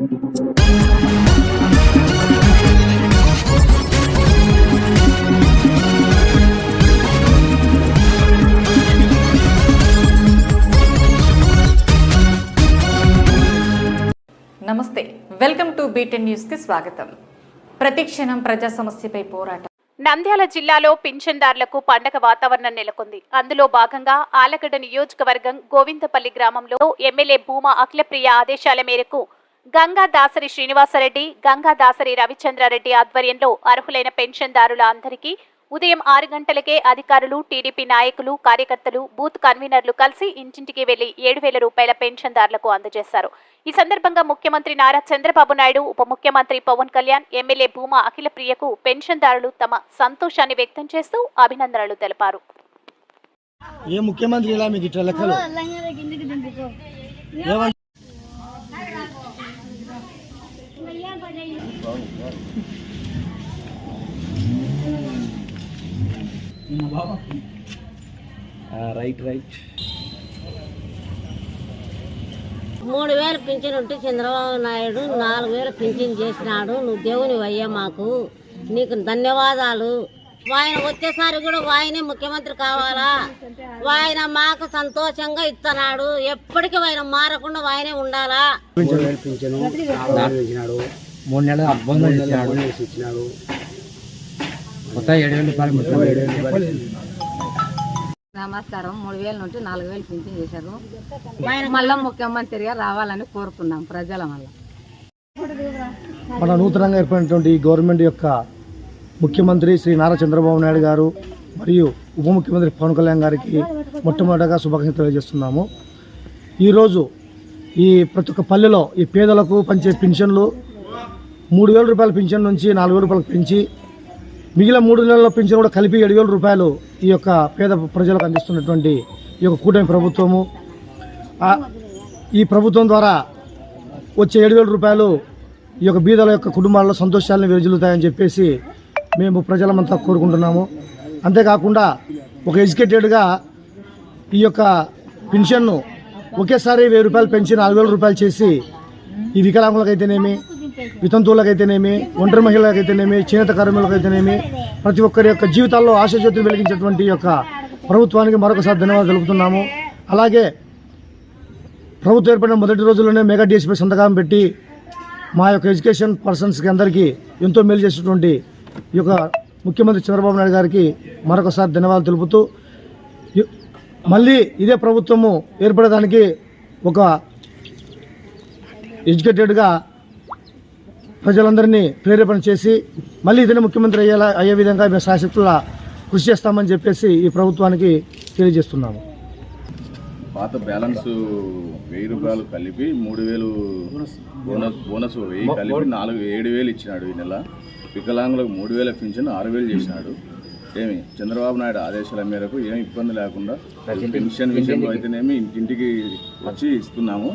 నమస్తే welcome to beaten న్యూస్కి స్వాగతం. ప్రతిక్షణం ప్రజా సమస్యపై పోరాటం. నంద్యాల జిల్లాలో పింఛన్దారులకు పండగ వాతావరణం నెలకొంది. అందులో భాగంగా ఆలగడ్డ నియోజకవర్గం గోవిందపల్లి గ్రామంలో ఎమ్మెల్యే భూమా అఖిలప్రియ ఆదేశాల మేరకు గంగా దాసరి శ్రీనివాసరెడ్డి గంగా దాసరి రవిచంద్రారెడ్డి ఆధ్వర్యంలో అర్హులైన పెన్షన్దారుల అందరికీ ఉదయం ఆరు గంటలకే అధికారులు టీడీపీ నాయకులు కార్యకర్తలు బూత్ కన్వీనర్లు కలిసి ఇంటింటికి వెళ్ళి ఏడు వేల రూపాయల పెన్షన్దారులకు అందజేశారు. ఈ సందర్భంగా ముఖ్యమంత్రి నారా చంద్రబాబు నాయుడు ఉప ముఖ్యమంత్రి పవన్ కళ్యాణ్ ఎమ్మెల్యే భూమా అఖిల ప్రియకు పెన్షన్దారులు తమ సంతోషాన్ని వ్యక్తం చేస్తూ అభినందనలు తెలిపారు. ఏ ముఖ్యమంత్రి ఇలా మీకు ఇట్లా లెక్కలు? రైట్ రైట్ మూడు వేలు పింఛన్ ఉంటే చంద్రబాబు నాయుడు నాలుగు వేలు పింఛన్ చేసినాడు. నువ్వు దేవుని అయ్యా మాకు. నీకు ధన్యవాదాలు. ఆయన వచ్చేసారి కూడా ఆయనే ముఖ్యమంత్రి కావాలా? ఆయన మాకు సంతోషంగా ఇస్తున్నాడు ఎప్పటికీ ఆయన మారకుండా ఆయనే ఉండాలా? పింఛను మూడు నెలలు అబ్బంది ఇచ్చినాడు ఇచ్చినాడు మొత్తం ఏడు వేల రూపాయలు మొత్తం ఏడు వేల రూపాయలు నమస్కారం. మూడు వేల నుండి నాలుగు వేలు పింఛన్ చేశారు. మళ్ళా ముఖ్యమంత్రిగా రావాలని కోరుకున్నాం ప్రజల వల్ల. మన నూతనంగా ఏర్పడినటువంటి గవర్నమెంట్ యొక్క ముఖ్యమంత్రి శ్రీ నారా చంద్రబాబు నాయుడు గారు మరియు ఉప ముఖ్యమంత్రి పవన్ కళ్యాణ్ గారికి మొట్టమొదటగా శుభాకాంక్షలు తెలియజేస్తున్నాము. ఈరోజు ఈ ప్రతి ఒక్క పల్లెలో ఈ పేదలకు పంచే పింఛన్లు మూడు వేల రూపాయల పింఛన్ నుంచి నాలుగు వేల రూపాయలకు పెంచి మిగిలిన మూడు నెలల పింఛన్ కూడా కలిపి ఏడు వేల రూపాయలు ఈ యొక్క పేద ప్రజలకు అందిస్తున్నటువంటి ఈ యొక్క కూటమి ప్రభుత్వము. ఈ ప్రభుత్వం ద్వారా వచ్చే ఏడు వేల రూపాయలు ఈ యొక్క బీదల యొక్క కుటుంబాల్లో సంతోషాలను విరజిల్లుతాయని చెప్పేసి మేము ప్రజలమంతా కోరుకుంటున్నాము. అంతేకాకుండా ఒక ఎడ్యుకేటెడ్గా ఈ యొక్క పెన్షన్ను ఒకేసారి వెయ్యి రూపాయలు పెంచి నాలుగు వేల రూపాయలు చేసి ఈ వికలాంగులకైతేనేమి వితంతువులకైతేనేమి ఒంటరి మహిళలకైతేనేమి చేనేత కార్మికులకైతేనేమి ప్రతి ఒక్కరి యొక్క జీవితాల్లో ఆశాజ్యోతులు వెలిగించేటువంటి యొక్క ప్రభుత్వానికి మరొకసారి ధన్యవాదాలు తెలుపుతున్నాము. అలాగే ప్రభుత్వం ఏర్పడిన మొదటి రోజుల్లోనే మెగా డిఎస్పీ సంతకం పెట్టి మా యొక్క ఎడ్యుకేషన్ పర్సన్స్కి అందరికీ ఎంతో మేలు చేసినటువంటి ఈ యొక్క ముఖ్యమంత్రి చంద్రబాబు నాయుడు గారికి మరొకసారి ధన్యవాదాలు తెలుపుతూ మళ్ళీ ఇదే ప్రభుత్వము ఏర్పడడానికి ఒక ఎడ్యుకేటెడ్గా ప్రజలందరినీ ప్రేరేపణ చేసి మళ్ళీ ఇతనే ముఖ్యమంత్రి అయ్యేలా అయ్యే విధంగా మేము శాశక్తుల కృషి చేస్తామని చెప్పేసి ఈ ప్రభుత్వానికి తెలియజేస్తున్నాము. పాత బ్యాలెన్స్ వెయ్యి రూపాయలు కలిపి మూడు వేలు బోనస్ బోనస్ వెయ్యి కలిపి నాలుగు ఏడు వేలు ఇచ్చినాడు ఈ నెల. వికలాంగులకు మూడు వేల పింఛన్ ఆరు వేలు చేసినాడు. ఏమి? చంద్రబాబు నాయుడు ఆదేశాల మేరకు ఏం ఇబ్బంది లేకుండా పెన్షన్ విషయంలో అయితేనేమి ఇంటింటికి వచ్చి ఇస్తున్నాము.